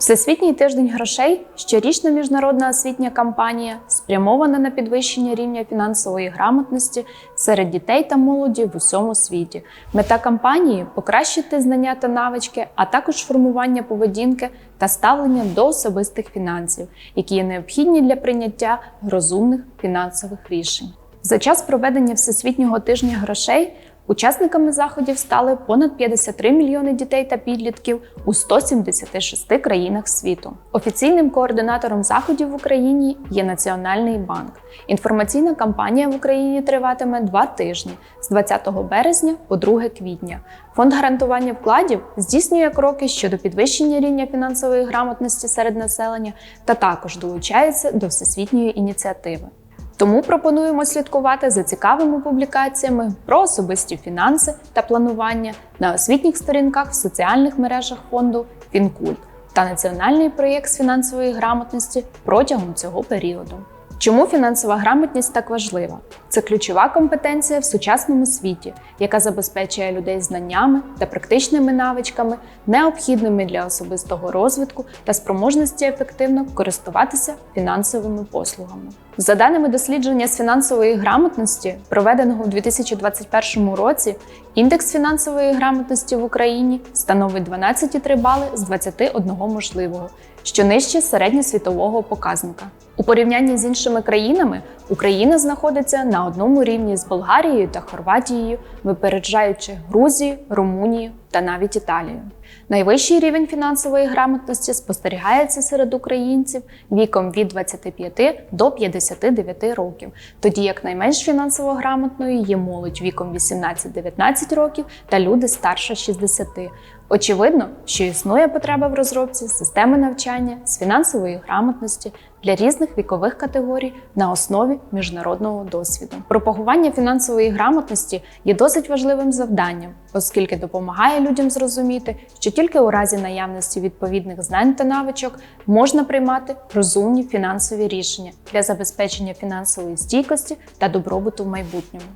Всесвітній тиждень грошей щорічна міжнародна освітня кампанія спрямована на підвищення рівня фінансової грамотності серед дітей та молоді в усьому світі. Мета кампанії покращити знання та навички, а також формування поведінки та ставлення до особистих фінансів, які є необхідні для прийняття розумних фінансових рішень. За час проведення Всесвітнього тижня грошей Учасниками заходів стали понад 53 мільйони дітей та підлітків у 176 країнах світу. Офіційним координатором заходів в Україні є Національний банк. Інформаційна кампанія в Україні триватиме два тижні з 20 березня по 2 квітня. Фонд гарантування вкладів здійснює кроки щодо підвищення рівня фінансової грамотності серед населення та також долучається до всесвітньої ініціативи. Тому пропонуємо слідкувати за цікавими публікаціями про особисті фінанси та планування на освітніх сторінках в соціальних мережах фонду Фінкульт та національний проєкт з фінансової грамотності протягом цього періоду. Чому фінансова грамотність так важлива? Це ключова компетенція в сучасному світі, яка забезпечує людей знаннями та практичними навичками, необхідними для особистого розвитку та спроможності ефективно користуватися фінансовими послугами. За даними дослідження з фінансової грамотності, проведеного у 2021 році, індекс фінансової грамотності в Україні становить 12,3 бали з 21 можливого, що нижче середньосвітового показника. У порівнянні з іншими країнами Україна знаходиться на одному рівні з Болгарією та Хорватією, випереджаючи Грузію, Румунію та навіть Італію. Найвищий рівень фінансової грамотності спостерігається серед українців віком від 25 до 59 років, тоді як найменш фінансово грамотною є молодь віком 18-19 років та люди старше 60. Очевидно, що існує потреба в розробці системи навчання з фінансової грамотності для різних вікових категорій на основі міжнародного досвіду. Пропагування фінансової грамотності є досить важливим завданням, оскільки допомагає людям зрозуміти, що тільки у разі наявності відповідних знань та навичок можна приймати розумні фінансові рішення для забезпечення фінансової стійкості та добробуту в майбутньому.